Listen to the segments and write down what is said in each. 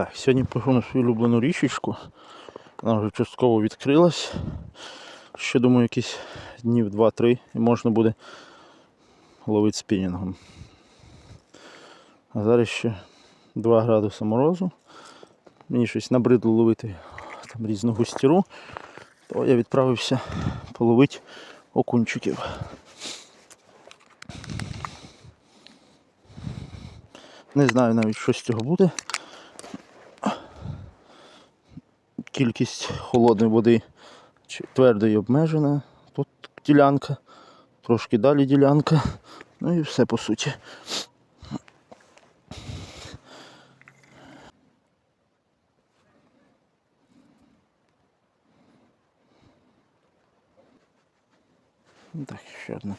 Так, сьогодні пішов на свою улюблену річечку. Вона вже частково відкрилась. Ще думаю, якісь днів 2-3 і можна буде ловити спінінгом. А зараз ще 2 градуси морозу. Мені щось набридло ловити там різну густіру, то я відправився половити окунчиків. Не знаю навіть, що з цього буде. Кількість холодної води твердої обмежена. Тут ділянка, трошки далі ділянка. Ну і все по суті. Так, ще одна.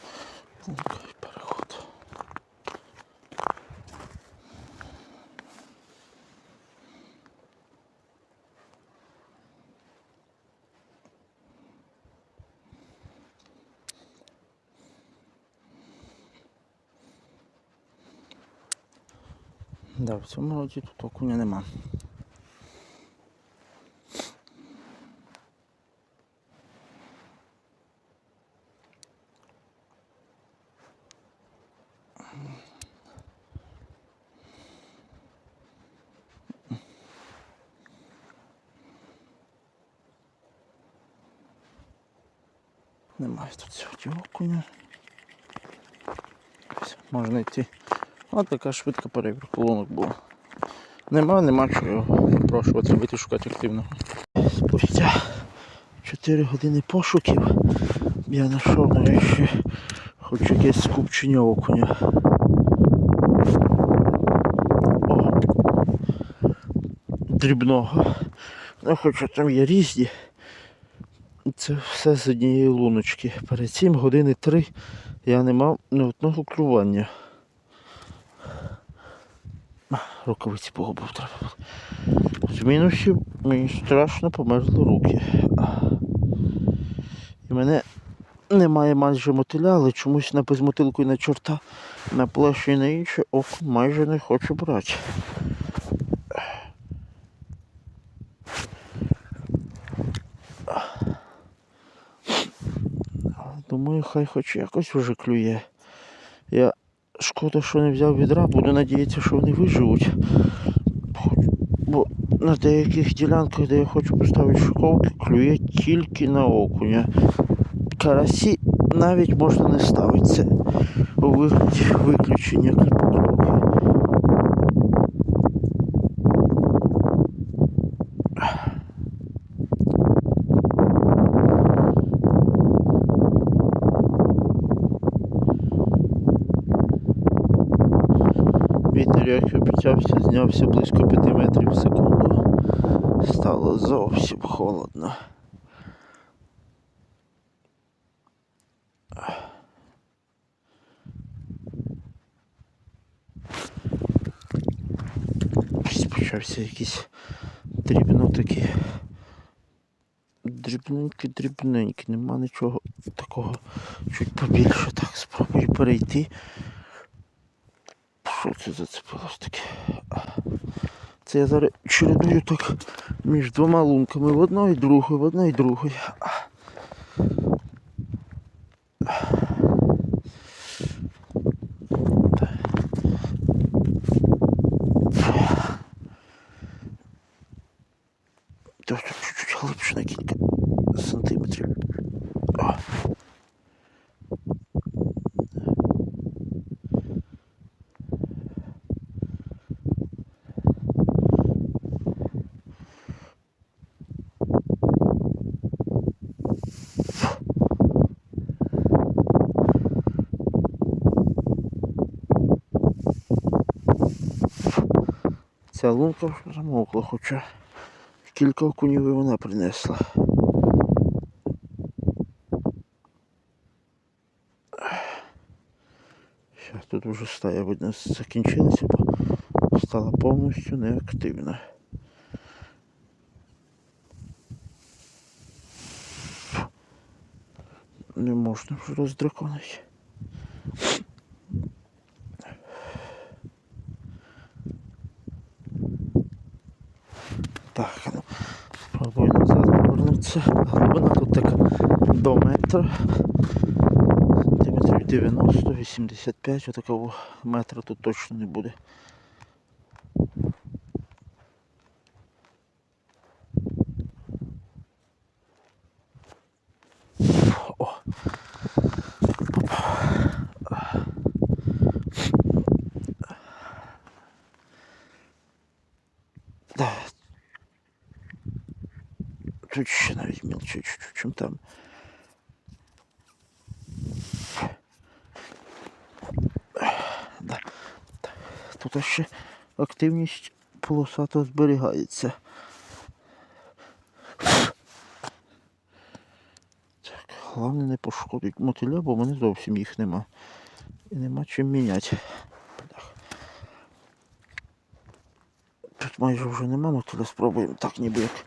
Да, в цьому році тут окуня нема. Немає тут сьогодні окуня. Можна йти. Ось така швидка перевірка лунок була. Нема, нема чого його запрошувати, вийти шукати активно. Спустя 4 години пошуків я знайшов нарешті хоч якесь скупчення окуня. О, дрібного. Ну, хоча там є різні. Це все з однієї луночки. Перед цим години три я не мав ні одного клювання. А, Рукавиці погубив треба. З мінусів мені страшно померзли руки. І мене немає майже мотиля, але чомусь на безмотилку і на чорта, на плеші і на інше око майже не хочу брати. Думаю, хай хоч якось вже клює. Я шкода, що не взяв відра, буду надіятися, що вони виживуть. Бо на деяких ділянках, де я хочу поставити шуковки, клює тільки на окуня. Карасі навіть можна не ставити. Це у виключення кліпокльовки. Вітер, як і обіцявся, знявся близько 5 метрів в секунду. Стало зовсім холодно. Почався якийсь дрібно такий. Дрібненький, дрібненький, нема нічого такого чуть побільше. Так, спробую перейти. Що це зацепилось таке? Це я зараз чередую так між двома лунками в одної другої, в одної другої. Тобто чуть-чуть глибше на кілька сантиметрів. Ця лунка замовкла, хоча кілька окунів і вона принесла. Зараз тут вже стая видно закінчилася, бо стала повністю неактивна. Не можна вже роздраконити. Так, ну, спробую назад повернутися. Глибина тут така до метра. Сантиметрів 90, 85, отакого метра тут точно не буде. Ще навіть мілче чуть-чуть, чим там. Да. Тут ще активність полосата зберігається. Так, головне не пошкодить мотиля, бо в мене зовсім їх нема. І нема чим міняти. Тут майже вже нема мотиля, спробуємо так ніби як